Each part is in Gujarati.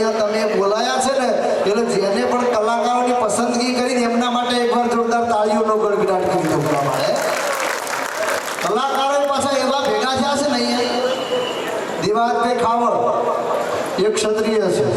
અહીંયા તમે બોલાયા છે ને, એટલે જેને પણ કલાકારોની પસંદગી કરી એમના માટે એકવાર જોરદાર તાળીઓનો ગળગડાટ કરી દો પ્રમાણે કલાકારો પાછા એવા ભેગા થયા છે ને અહીંયા. દિવાત ખાવડ એક ક્ષત્રિય છે.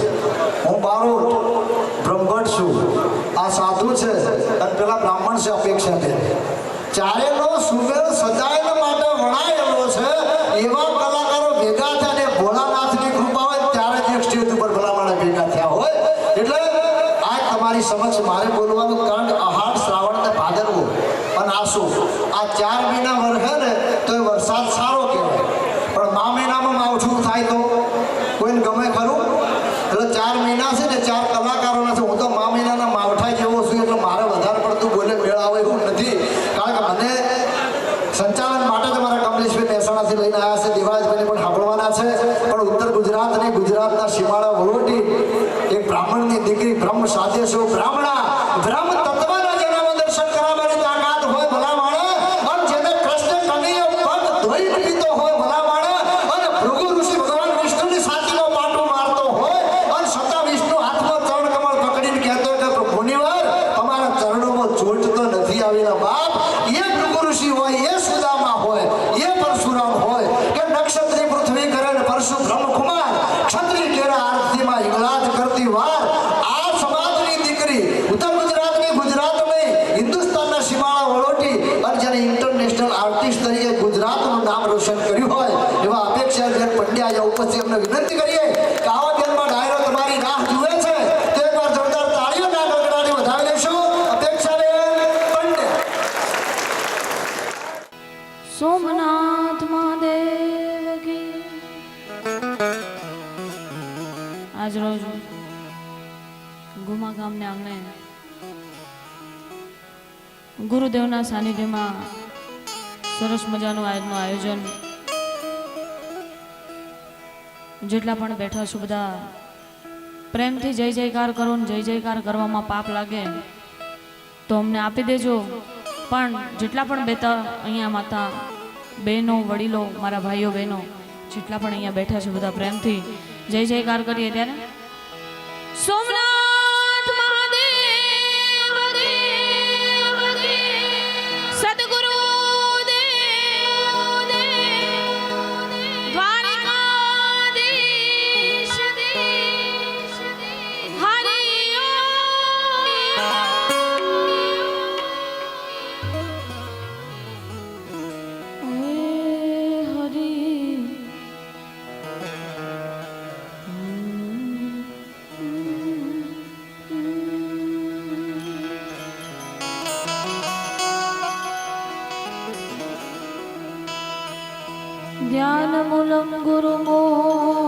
সুরাম સરસ મજાનું આજનું આયોજન. જેટલા પણ બેઠા છો બધા, પ્રેમથી જય જયકાર કરો ને જય જયકાર કરવામાં પાપ લાગે તો અમને આપી દેજો. પણ જેટલા પણ બેતા અહીંયા માતા બહેનો, વડીલો, મારા ભાઈઓ, બહેનો, જેટલા પણ અહીંયા બેઠા છે બધા પ્રેમથી જય જયકાર કરીએ ત્યારે. સોમનાથ! परं गुरुमो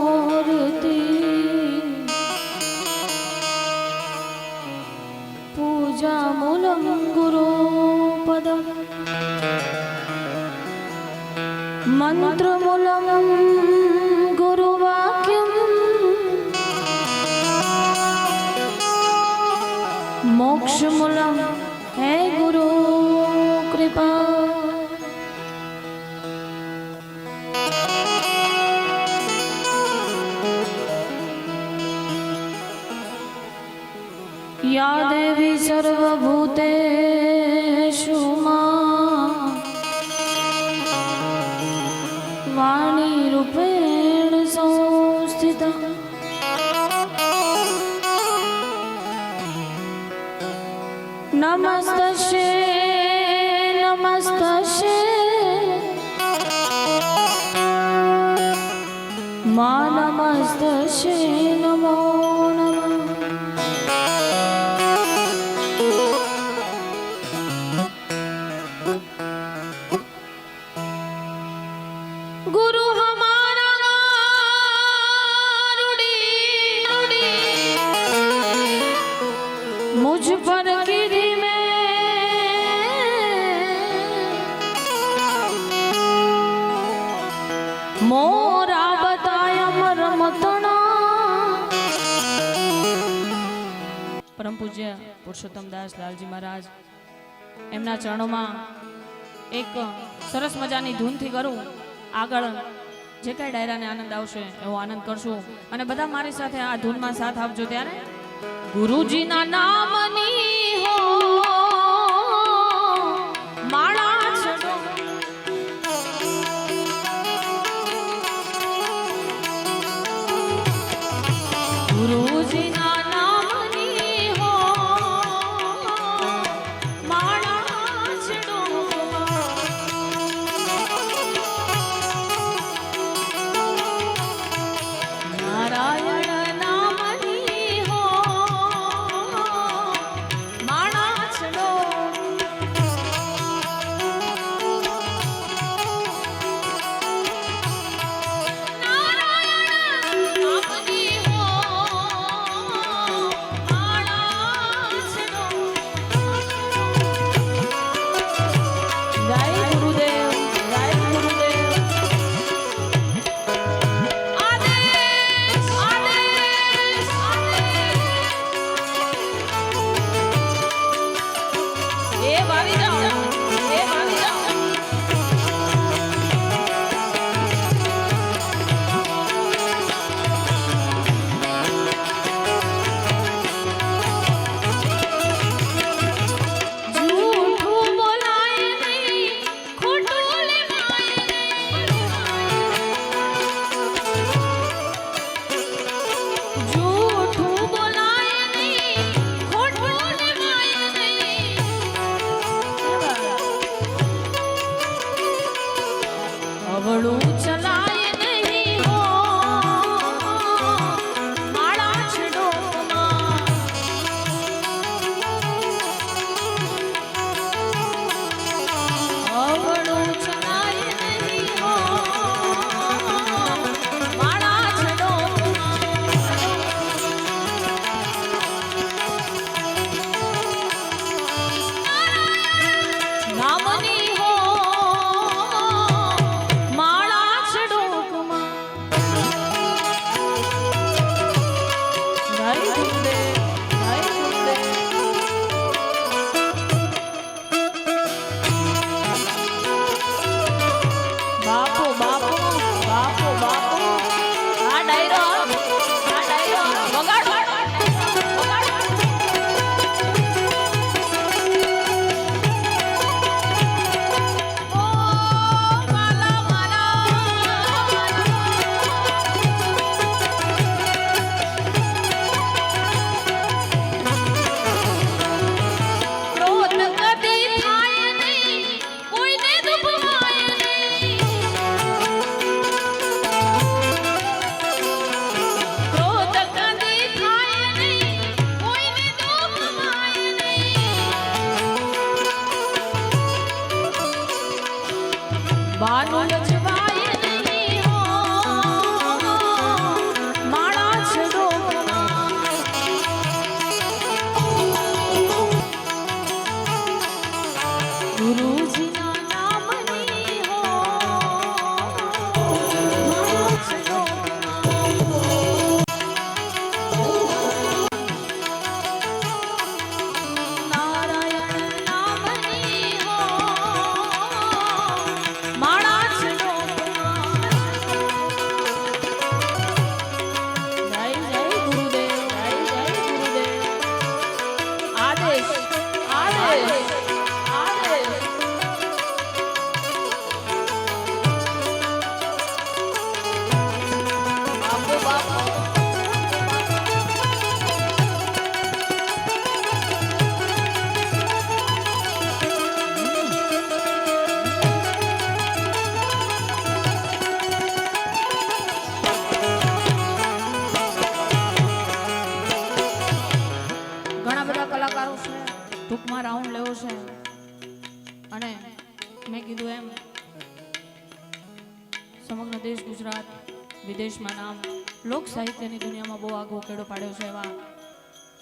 યા દેવી સર્વભૂતે મોરા પરમ પૂજ્ય પુરુષોત્તમ દાસ લાલજી મહારાજ એમના ચરણોમાં એક સરસ મજાની ધૂનથી કરું. આગળ જે કાંઈ ડાયરાને આનંદ આવશે એવો આનંદ કરશું. અને બધા મારી સાથે આ ધૂનમાં સાથ આપજો ત્યારે. ગુરુજીના નામની હો ગુરુજી ગુરુજીના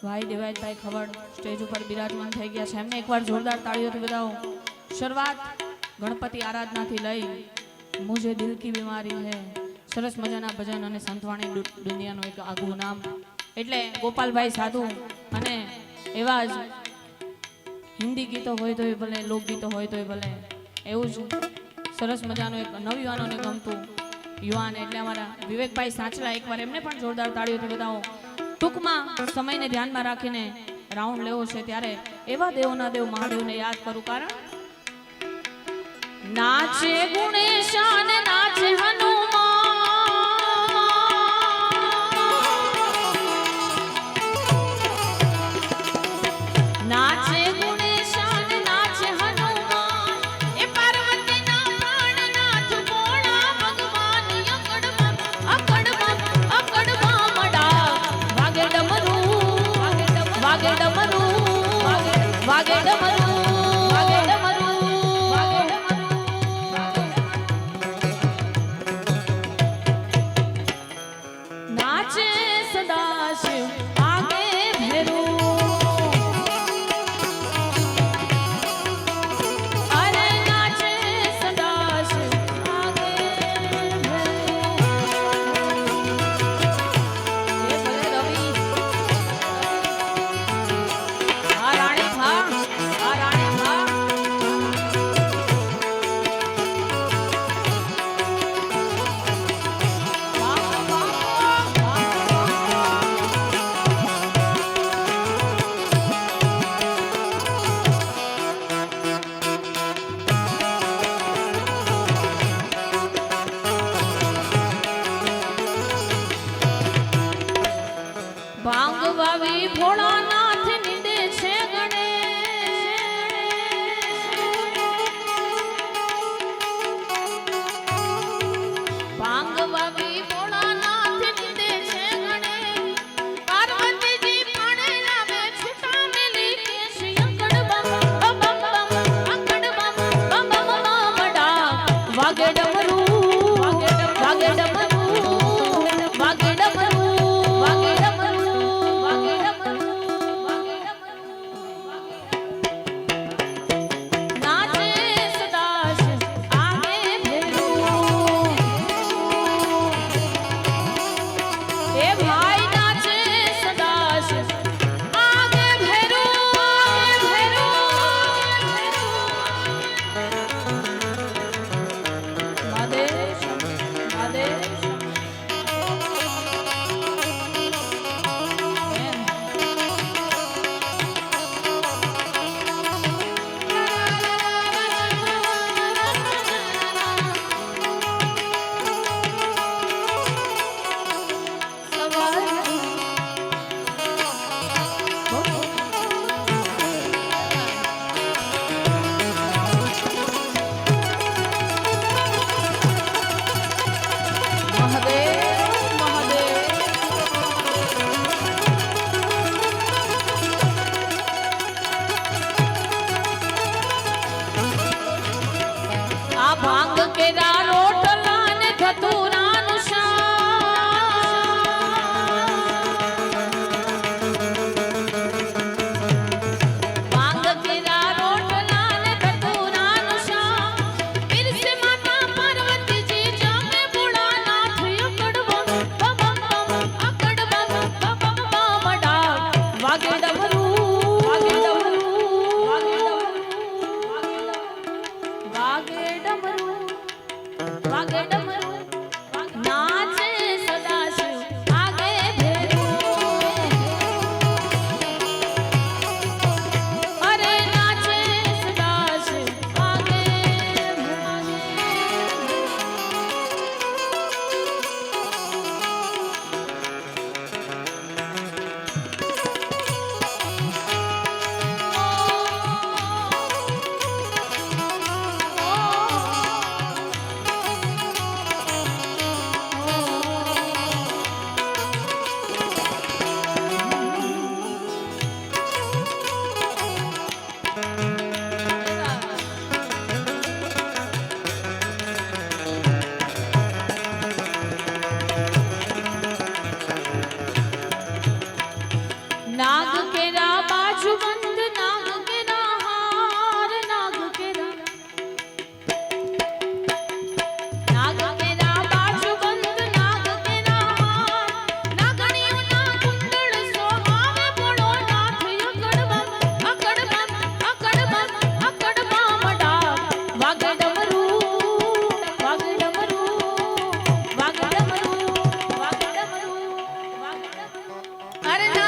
ભાઈ દેવાયતભાઈ ખવડ સ્ટેજ ઉપર બિરાજમાન થઈ ગયા છે. એમને એકવાર જોરદાર તાળીઓથી બધાઓ શરૂઆત ગણપતિ આરાધનાથી લઈ મુજે દિલ કી બીમારી હે. સરસ મજાના ભજન અને સંતવાણી દુનિયાનું એક આગવું નામ. એટલે ગોપાલભાઈ સાધુ અને એવા જ હિન્દી ગીતો હોય તો એ ભલે, લોકગીતો હોય તો એ ભલે, એવું જ સરસ મજાનું એક નવયુવાનોને ગમતું યુવાન. એટલે અમારા વિવેકભાઈ સાંચલા એકવાર એમને પણ જોરદાર તાળીઓથી બતાવો ટૂંકમાં સમયને ધ્યાનમાં રાખીને રાઉન્ડ લેવો છે ત્યારે એવા દેવના દેવ મહાદેવને યાદ કરું કારણ? નાચે ગુણેશાન, નાચે હનુમાન 好给我的 ಯಾರನ್ನ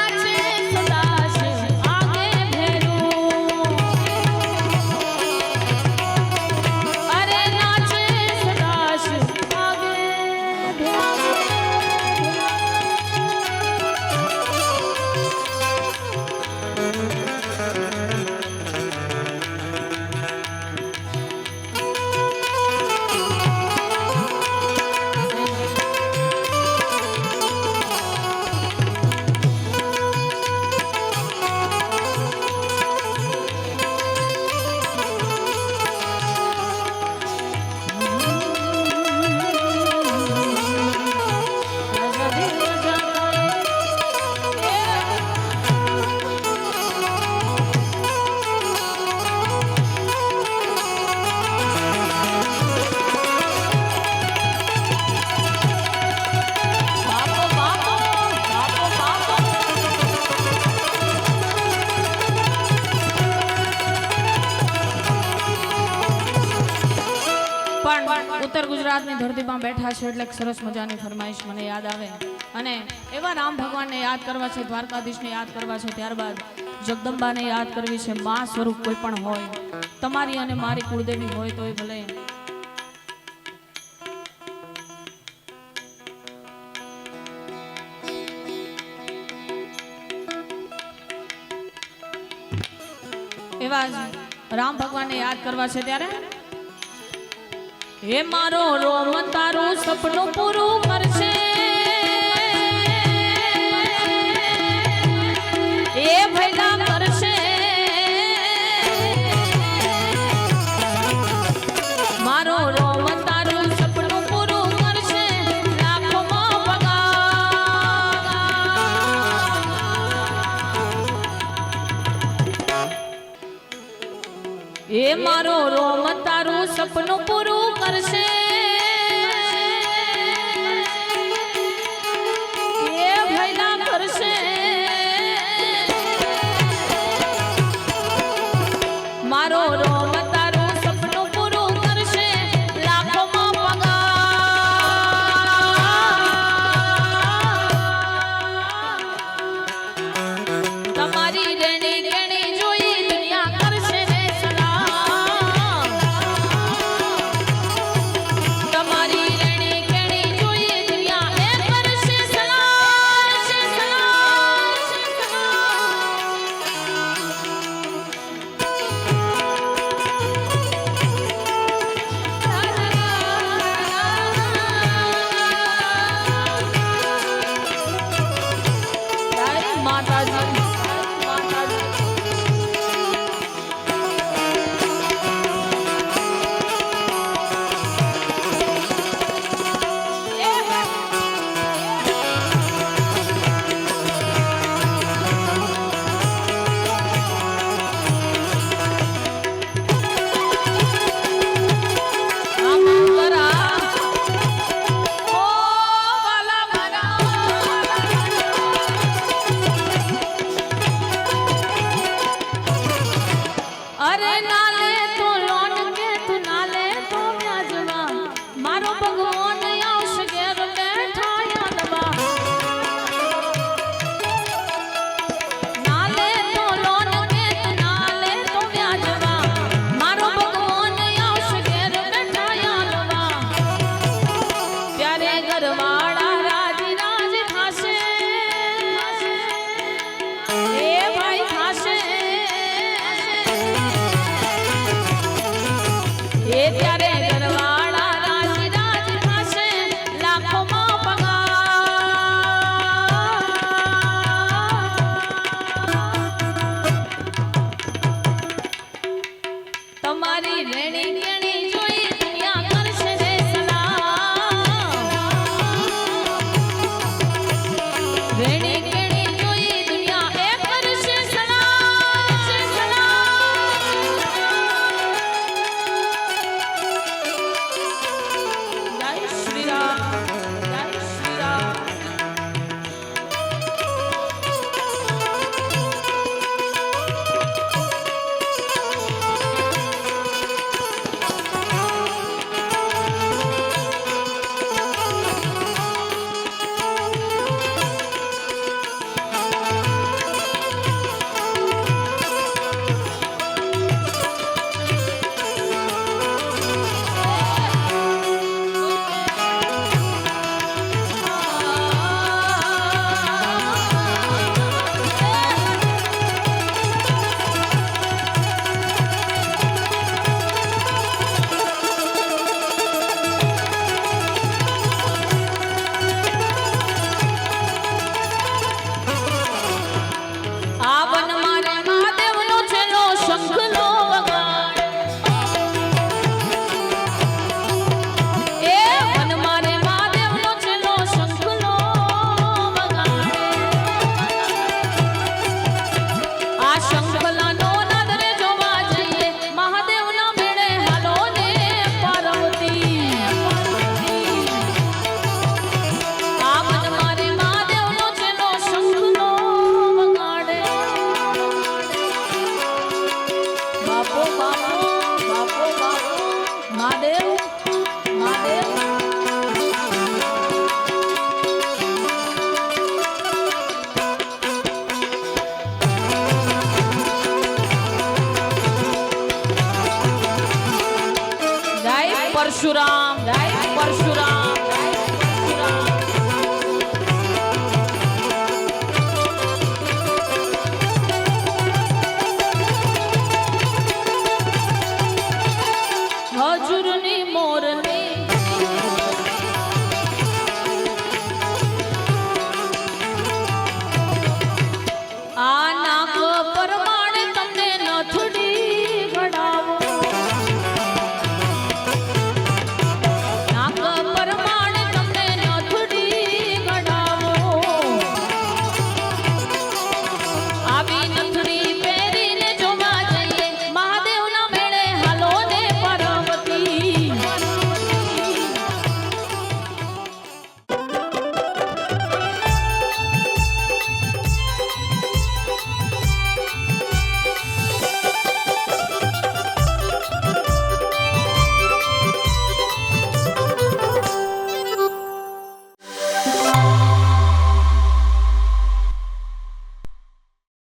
છે એટલે સરસ મજાની ફરમાઈશ મને યાદ આવે. અને એવા રામ ભગવાનને યાદ કરવા છે, દ્વારકાધીશને યાદ કરવા છે, ત્યારબાદ જગદંબાને યાદ કરવી છે, મા સ્વરૂપ કોઈ પણ હોય, તમારી અને મારી કુળદેવી હોય તોય ભલે. એવા રામ ભગવાનને યાદ કરવા છે ત્યારે? હે મારો રોમ, તારું સપનું પૂરું કરશે. એ ભૈલા કરશે. મારો રોમ સપનું પૂરું કરશે. એ મારો રોમ, તારું સપનું પૂરું કરશે Fantasy.